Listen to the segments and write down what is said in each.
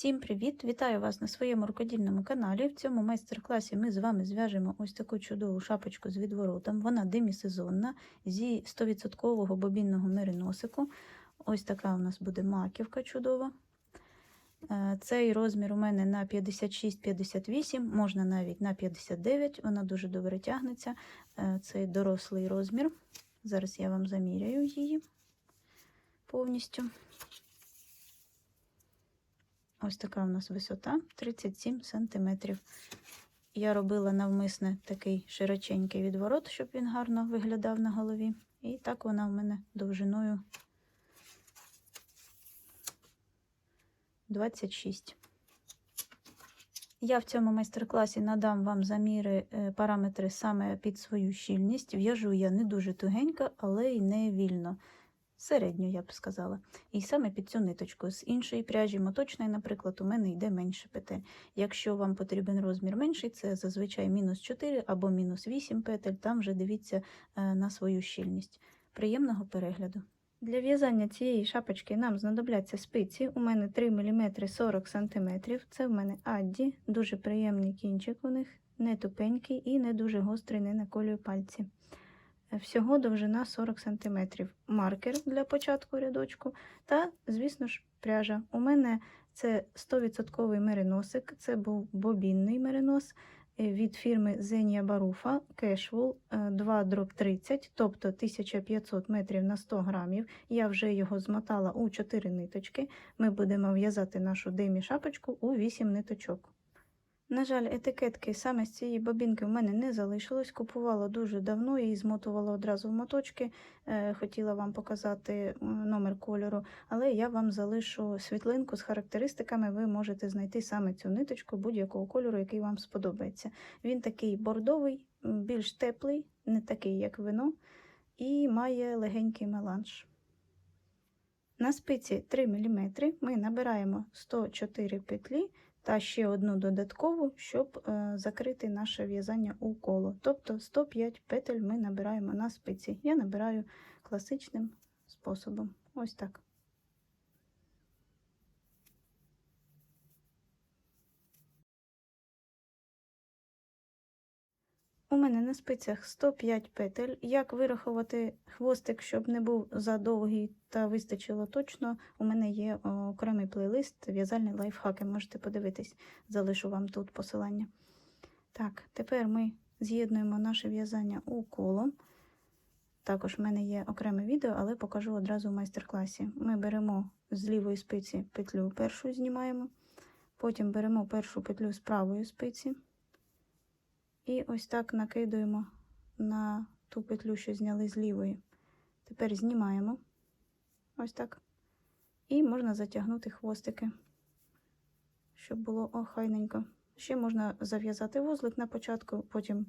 Всім привіт! Вітаю вас на своєму рукодільному каналі. В цьому майстер-класі ми з вами зв'яжемо ось таку чудову шапочку з відворотом. Вона демісезонна зі 100% бобінного мериносику. Ось така у нас буде маківка чудова. Е, Цей розмір у мене на 56-58, можна навіть на 59, вона дуже добре тягнеться. Е, Це дорослий розмір. Зараз я вам заміряю її повністю. Ось така у нас висота 37 см. Я робила навмисне такий широченький відворот, щоб він гарно виглядав на голові. І так вона в мене довжиною 26. Я в цьому майстер-класі надам вам заміри, е, параметри саме під свою щільність. В'яжу я не дуже тугенько, але й не вільно. Середню, я б сказала. І саме під цю ниточку. З іншої пряжі моточної, наприклад, у мене йде менше петель. Якщо вам потрібен розмір менший, це зазвичай мінус 4 або мінус 8 петель, там вже дивіться е, на свою щільність. Приємного перегляду. Для в'язання цієї шапочки нам знадобляться спиці. У мене 3 мм 40 см. Це в мене адді, дуже приємний кінчик у них, не тупенький і не дуже гострий, не наколює пальці. Всього довжина 40 см. Маркер для початку рядочку. Та, звісно ж, пряжа. У мене це 100% мериносик, це був бобінний меринос від фірми Zenia Barufa Cashwool 2 дроб 30, тобто 1500 метрів на 100 грамів. Я вже його змотала у 4 ниточки. Ми будемо в'язати нашу демі шапочку у 8 ниточок. На жаль, етикетки саме з цієї бобінки в мене не залишилось. Купувала дуже давно і змотувала одразу в моточки. Е, хотіла вам показати номер кольору, але я вам залишу світлинку з характеристиками. Ви можете знайти саме цю ниточку будь-якого кольору, який вам сподобається. Він такий бордовий, більш теплий, не такий, як вино, і має легенький меланж. На спиці 3 мм ми набираємо 104 петлі та ще одну додаткову, щоб е, закрити наше в'язання у коло. Тобто 105 петель ми набираємо на спиці. Я набираю класичним способом. Ось так. У мене на спицях 105 петель. Як вирахувати хвостик, щоб не був задовгий та вистачило точно, у мене є окремий плейлист в'язальні лайфхаки. Можете подивитись, залишу вам тут посилання. Так, тепер ми з'єднуємо наше в'язання у коло. Також в мене є окреме відео, але покажу одразу в майстер-класі. Ми беремо з лівої спиці петлю першу знімаємо, потім беремо першу петлю з правої спиці. І ось так накидуємо на ту петлю, що зняли з лівої. Тепер знімаємо ось так. І можна затягнути хвостики, щоб було охайненько. Ще можна зав'язати вузлик на початку, потім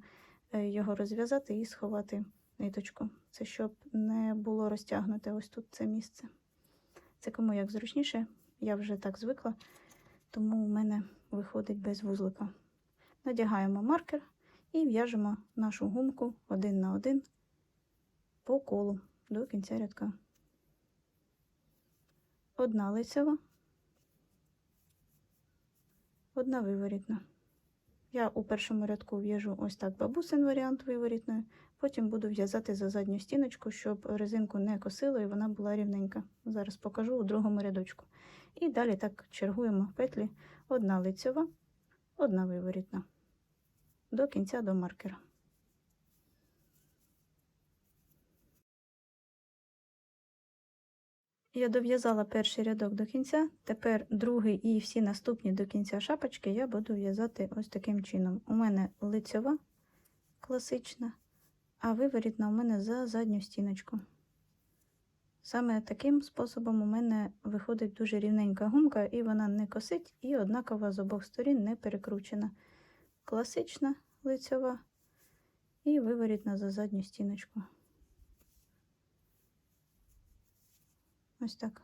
е, його розв'язати і сховати ниточку. Це щоб не було розтягнуте ось тут це місце. Це кому як зручніше, я вже так звикла, тому у мене виходить без вузлика. Надягаємо маркер. І в'яжемо нашу гумку один на один по колу до кінця рядка. Одна лицева, одна виворітна. Я у першому рядку в'яжу ось так бабусин варіант виворітної, потім буду в'язати за задню стіночку, щоб резинку не косило і вона була рівненька. Зараз покажу у другому рядочку. І далі так чергуємо петлі одна лицьова, одна виворітна до кінця до маркера. Я дов'язала перший рядок до кінця, тепер другий і всі наступні до кінця шапочки я буду в'язати ось таким чином. У мене лицьова класична, а виворітна у мене за задню стіночку. Саме таким способом у мене виходить дуже рівненька гумка, і вона не косить, і однакова з обох сторін не перекручена класична лицьова і виворітна за задню стіночку. Ось так.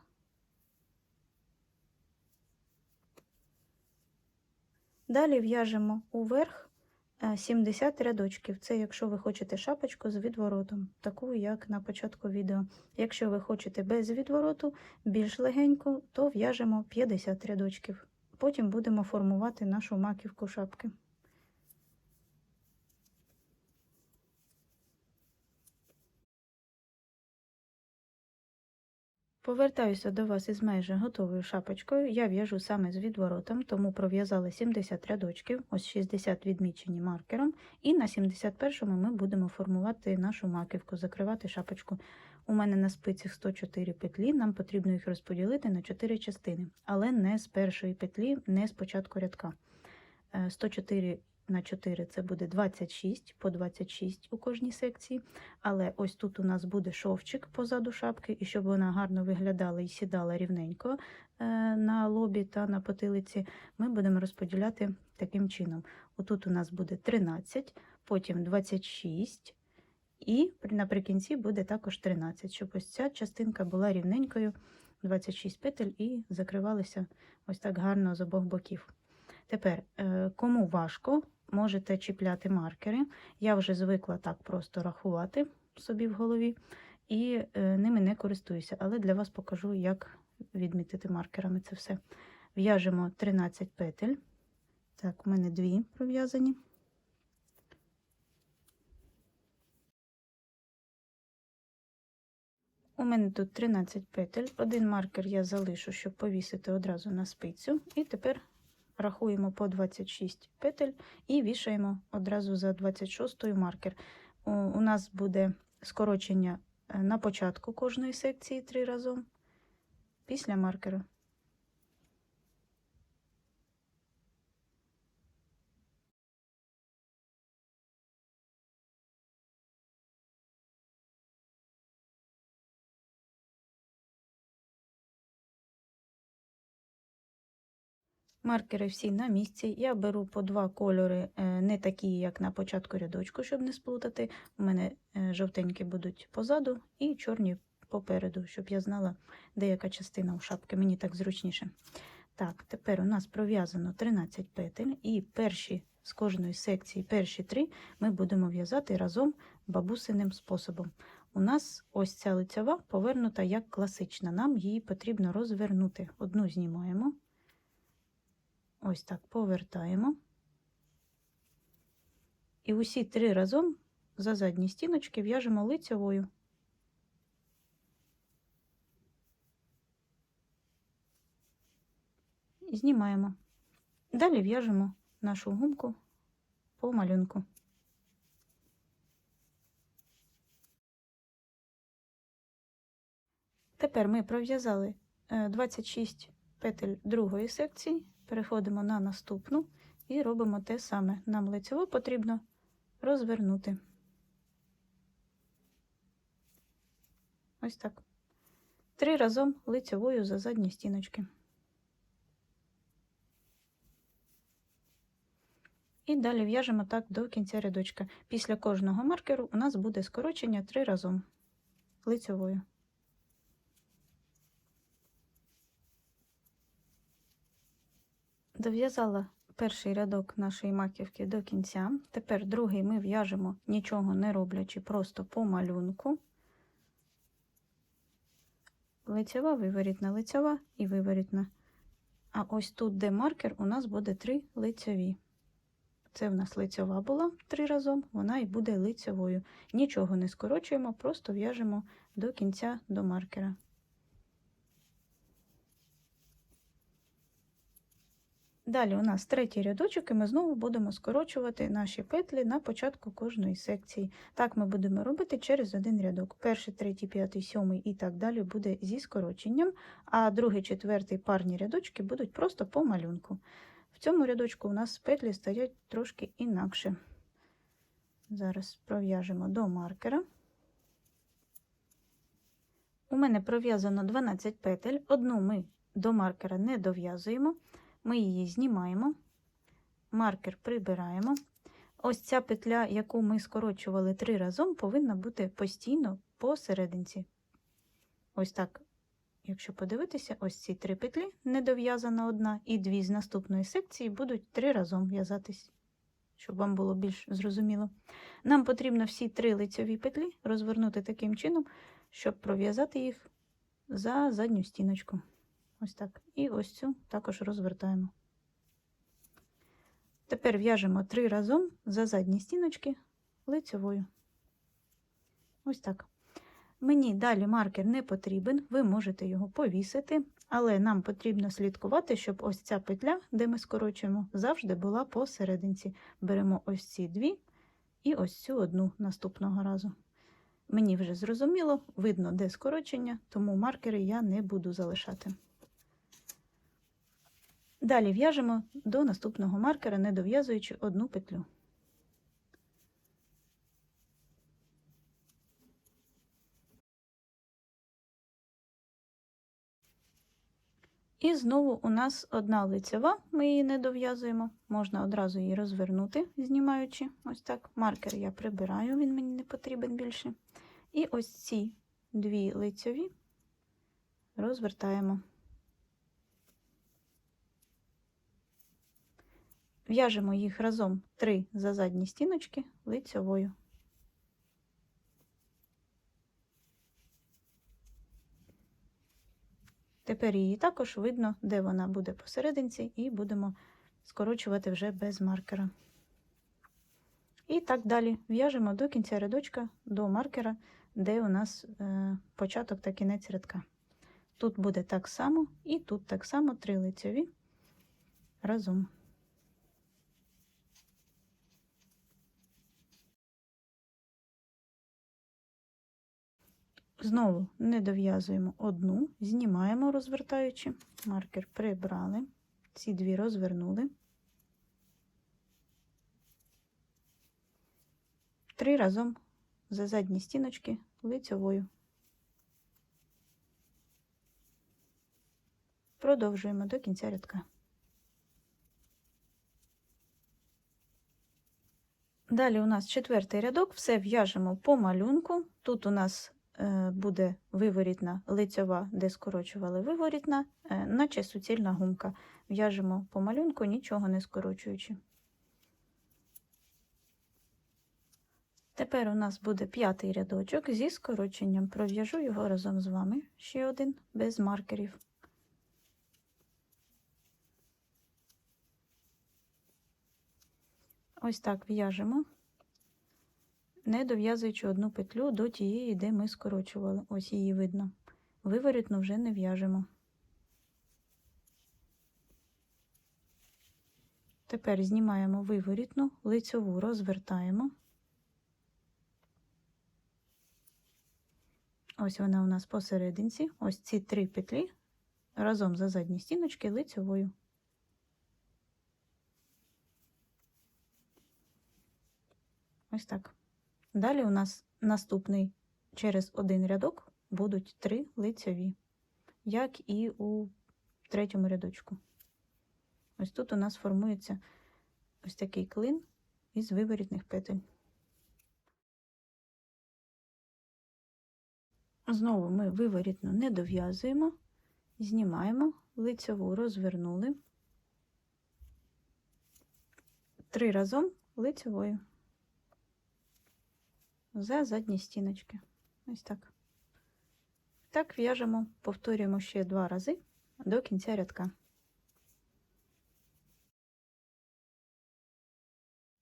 Далі в'яжемо уверх 70 рядочків. Це якщо ви хочете шапочку з відворотом, таку, як на початку відео. Якщо ви хочете без відвороту, більш легеньку, то в'яжемо 50 рядочків потім будемо формувати нашу маківку шапки. Повертаюся до вас із майже готовою шапочкою. Я в'яжу саме з відворотом, тому пров'язала 70 рядочків, ось 60 відмічені маркером, і на 71-му ми будемо формувати нашу маківку, закривати шапочку. У мене на спицях 104 петлі, нам потрібно їх розподілити на 4 частини, але не з першої петлі, не з початку рядка. Е, 104 на 4 це буде 26 по 26 у кожній секції. Але ось тут у нас буде шовчик позаду шапки, і щоб вона гарно виглядала і сідала рівненько е, на лобі та на потилиці, ми будемо розподіляти таким чином. Отут у нас буде 13, потім 26, і наприкінці буде також 13, щоб ось ця частинка була рівненькою, 26 петель і закривалися ось так гарно з обох боків. Тепер, е, кому важко, можете чіпляти маркери. Я вже звикла так просто рахувати собі в голові, і е, ними не користуюся, але для вас покажу, як відмітити маркерами це все. В'яжемо 13 петель. Так, у мене дві пров'язані. У мене тут 13 петель. Один маркер я залишу, щоб повісити одразу на спицю. І тепер рахуємо по 26 петель і вішаємо одразу за 26 маркер. У, нас буде скорочення е, на початку кожної секції три разом після маркера. Маркери всі на місці. Я беру по два кольори, е, не такі, як на початку рядочку, щоб не сплутати. У мене е, жовтенькі будуть позаду і чорні попереду, щоб я знала, де яка частина у шапки. Мені так зручніше. Так, тепер у нас пров'язано 13 петель, і перші з кожної секції, перші три, ми будемо в'язати разом бабусиним способом. У нас ось ця лицьова повернута як класична. Нам її потрібно розвернути. Одну знімаємо. Ось так повертаємо. І усі три разом за задні стіночки в'яжемо лицьовою. Знімаємо. Далі в'яжемо нашу гумку по малюнку. Тепер ми пров'язали е, 26 петель другої секції, переходимо на наступну і робимо те саме. Нам лицьово потрібно розвернути. Ось так. Три разом лицьовою за задні стіночки. І далі в'яжемо так до кінця рядочка. Після кожного маркеру у нас буде скорочення три разом лицьовою. Дов'язала перший рядок нашої маківки до кінця. Тепер другий ми в'яжемо нічого не роблячи, просто по малюнку. Лицьова, виворітна лицьова і виворітна. А ось тут, де маркер, у нас буде три лицьові. Це в нас лицьова була три разом, вона і буде лицьовою. Нічого не скорочуємо, просто в'яжемо до кінця до маркера. Далі у нас третій рядочок, і ми знову будемо скорочувати наші петлі на початку кожної секції. Так ми будемо робити через один рядок. Перший, третій, п'ятий, сьомий і так далі буде зі скороченням, а другий, четвертий парні рядочки будуть просто по малюнку. В цьому рядочку у нас петлі стоять трошки інакше. Зараз пров'яжемо до маркера. У мене пров'язано 12 петель, одну ми до маркера не дов'язуємо. Ми її знімаємо, маркер прибираємо. Ось ця петля, яку ми скорочували три разом, повинна бути постійно посерединці. Ось так, якщо подивитися, ось ці три петлі недов'язана одна, і дві з наступної секції будуть три разом в'язатись, щоб вам було більш зрозуміло. Нам потрібно всі три лицьові петлі розвернути таким чином, щоб пров'язати їх за задню стіночку. Ось так. І ось цю також розвертаємо. Тепер в'яжемо три разом за задні стіночки лицьовою. Ось так. Мені далі маркер не потрібен, ви можете його повісити, але нам потрібно слідкувати, щоб ось ця петля, де ми скорочуємо, завжди була посерединці. Беремо ось ці дві і ось цю одну наступного разу. Мені вже зрозуміло, видно, де скорочення, тому маркери я не буду залишати. Далі в'яжемо до наступного маркера, не дов'язуючи одну петлю. І знову у нас одна лицева, ми її не дов'язуємо, можна одразу її розвернути, знімаючи ось так. Маркер я прибираю, він мені не потрібен більше. І ось ці дві лицьові розвертаємо. В'яжемо їх разом три за задні стіночки лицьовою. Тепер її також видно, де вона буде посерединці, і будемо скорочувати вже без маркера. І так далі в'яжемо до кінця рядочка до маркера, де у нас е, початок та кінець рядка. Тут буде так само, і тут так само три лицьові разом. Знову не дов'язуємо одну, знімаємо, розвертаючи, маркер прибрали, ці дві розвернули. Три разом за задні стіночки лицьовою. Продовжуємо до кінця рядка. Далі у нас четвертий рядок, все в'яжемо по малюнку. Тут у нас буде виворітна лицьова, де скорочували виворітна, е, наче суцільна гумка. В'яжемо по малюнку, нічого не скорочуючи. Тепер у нас буде п'ятий рядочок зі скороченням. Пров'яжу його разом з вами ще один без маркерів. Ось так в'яжемо, не дов'язуючи одну петлю до тієї, де ми скорочували. Ось її видно. Виворітну вже не в'яжемо. Тепер знімаємо виворітну, лицьову розвертаємо. Ось вона у нас посерединці. Ось ці три петлі разом за задні стіночки лицьовою. Ось так. Далі у нас наступний через один рядок будуть три лицьові, як і у третьому рядочку. Ось тут у нас формується ось такий клин із виворітних петель. Знову ми виворітно не дов'язуємо, знімаємо, лицьову розвернули, три разом лицьовою за задні стіночки. Ось так. Так в'яжемо, повторюємо ще два рази до кінця рядка.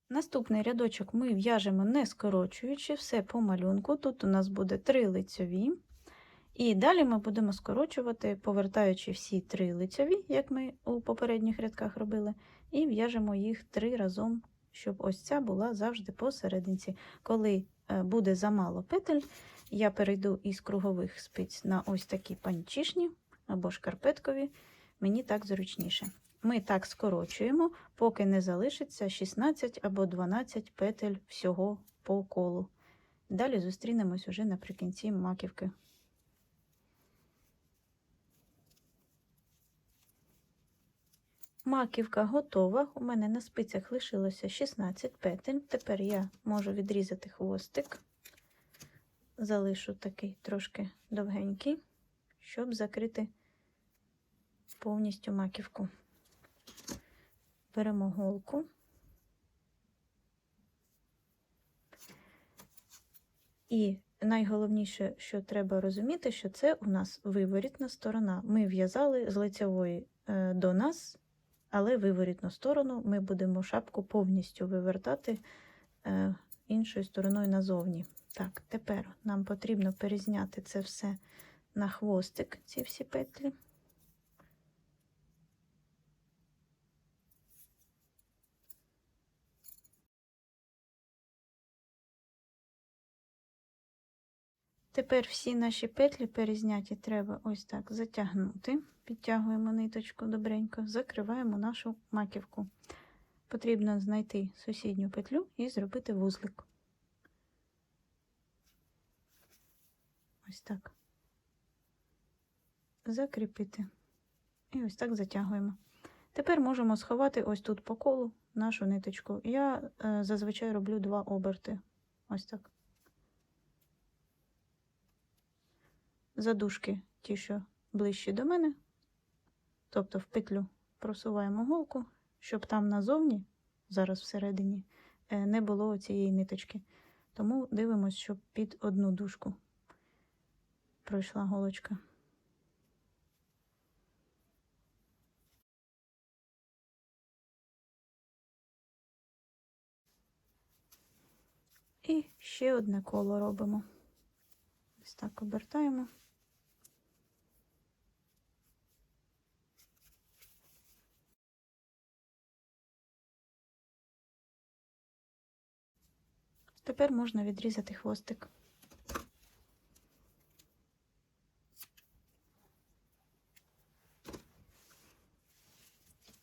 Наступний рядочок ми в'яжемо не скорочуючи, все по малюнку. Тут у нас буде три лицьові. І далі ми будемо скорочувати, повертаючи всі три лицьові, як ми у попередніх рядках робили, і в'яжемо їх три разом, щоб ось ця була завжди посерединці. Коли буде замало петель, я перейду із кругових спиць на ось такі панчішні або шкарпеткові, мені так зручніше. Ми так скорочуємо, поки не залишиться 16 або 12 петель всього по колу. Далі зустрінемось уже наприкінці маківки. Маківка готова. У мене на спицях лишилося 16 петель. Тепер я можу відрізати хвостик, залишу такий трошки довгенький, щоб закрити повністю маківку. Беремо голку. І найголовніше, що треба розуміти, що це у нас виворітна сторона. Ми в'язали з лицевої до нас, Але виворітну сторону ми будемо шапку повністю вивертати е, іншою стороною назовні. Так, тепер нам потрібно перезняти це все на хвостик, ці всі петлі. Тепер всі наші петлі перезняті треба ось так затягнути. Підтягуємо ниточку добренько, закриваємо нашу маківку. Потрібно знайти сусідню петлю і зробити вузлик. Ось так. Закріпити. І ось так затягуємо. Тепер можемо сховати ось тут по колу нашу ниточку. Я е, зазвичай роблю два оберти. Ось так. Задушки ті, що ближчі до мене, тобто в петлю просуваємо голку, щоб там назовні, зараз всередині, е, не було цієї ниточки. Тому дивимося, щоб під одну дужку пройшла голочка. І ще одне коло робимо. Ось так обертаємо. Тепер можна відрізати хвостик.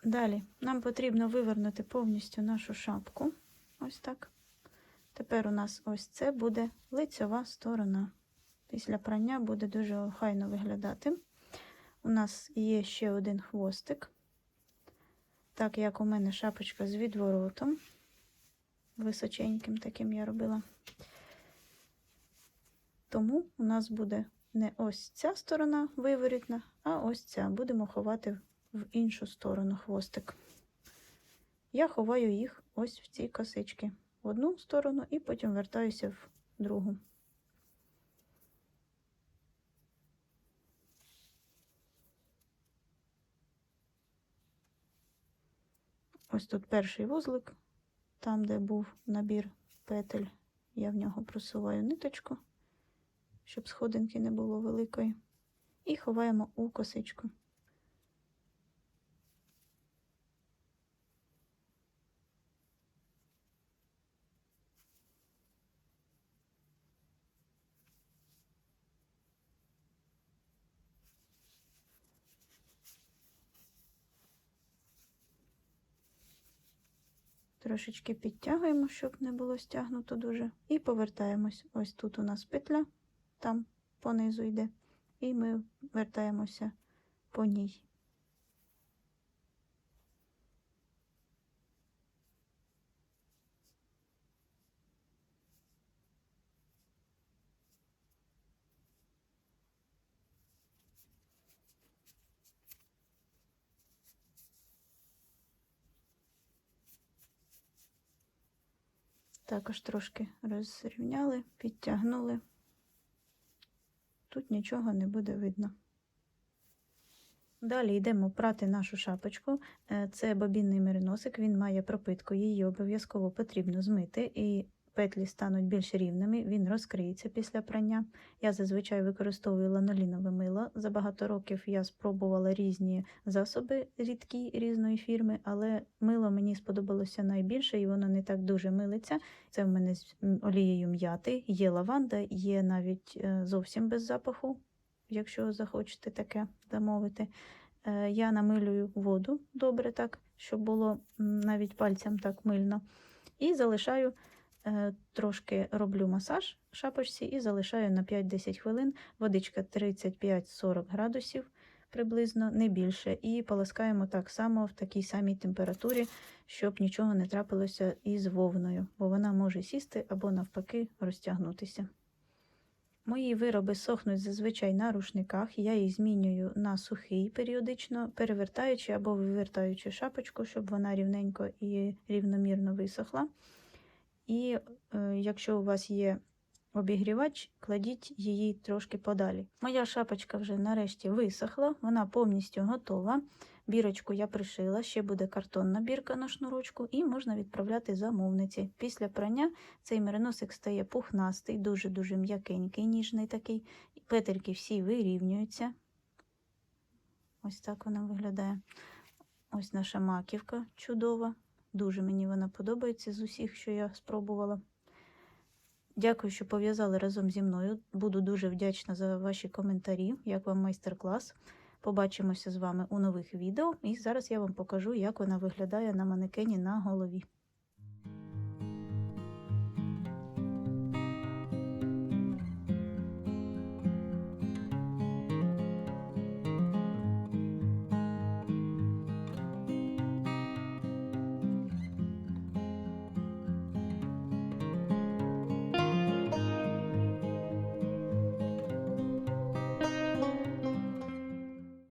Далі нам потрібно вивернути повністю нашу шапку. Ось так. Тепер у нас ось це буде лицьова сторона. Після прання буде дуже охайно виглядати. У нас є ще один хвостик, так як у мене шапочка з відворотом, височеньким таким я робила. Тому у нас буде не ось ця сторона виворітна, а ось ця. Будемо ховати в іншу сторону хвостик. Я ховаю їх ось в ці косички в одну сторону і потім вертаюся в другу. Ось тут перший вузлик, там, де був набір петель, я в нього просуваю ниточку, щоб сходинки не було великої, і ховаємо у косичку. Трошечки підтягуємо, щоб не було стягнуто дуже. І повертаємось. Ось тут у нас петля, там понизу йде, і ми вертаємося по ній. Також трошки розрівняли, підтягнули. Тут нічого не буде видно. Далі йдемо прати нашу шапочку. Е, це бобінний мериносик, він має пропитку, її обов'язково потрібно змити, і петлі стануть більш рівними, він розкриється після прання. Я зазвичай використовую ланолінове мило. За багато років я спробувала різні засоби рідкі різної фірми, але мило мені сподобалося найбільше і воно не так дуже милиться. Це в мене з олією м'яти, є лаванда, є навіть е, зовсім без запаху, якщо захочете таке замовити. Е, я намилюю воду добре, так, щоб було навіть пальцям так мильно. І залишаю трошки роблю масаж шапочці і залишаю на 5-10 хвилин. Водичка 35-40 градусів приблизно, не більше. І полоскаємо так само в такій самій температурі, щоб нічого не трапилося із вовною, бо вона може сісти або, навпаки, розтягнутися. Мої вироби сохнуть зазвичай на рушниках, я їх змінюю на сухий періодично, перевертаючи або вивертаючи шапочку, щоб вона рівненько і рівномірно висохла. І е, якщо у вас є обігрівач, кладіть її трошки подалі. Моя шапочка вже нарешті висохла, вона повністю готова. Бірочку я пришила, ще буде картонна бірка на шнурочку, і можна відправляти замовниці. Після прання цей мериносик стає пухнастий, дуже-дуже м'якенький, ніжний такий. Петельки всі вирівнюються. Ось так вона виглядає. Ось наша маківка чудова. Дуже мені вона подобається з усіх, що я спробувала. Дякую, що пов'язали разом зі мною. Буду дуже вдячна за ваші коментарі, як вам майстер-клас. Побачимося з вами у нових відео. І зараз я вам покажу, як вона виглядає на манекені на голові.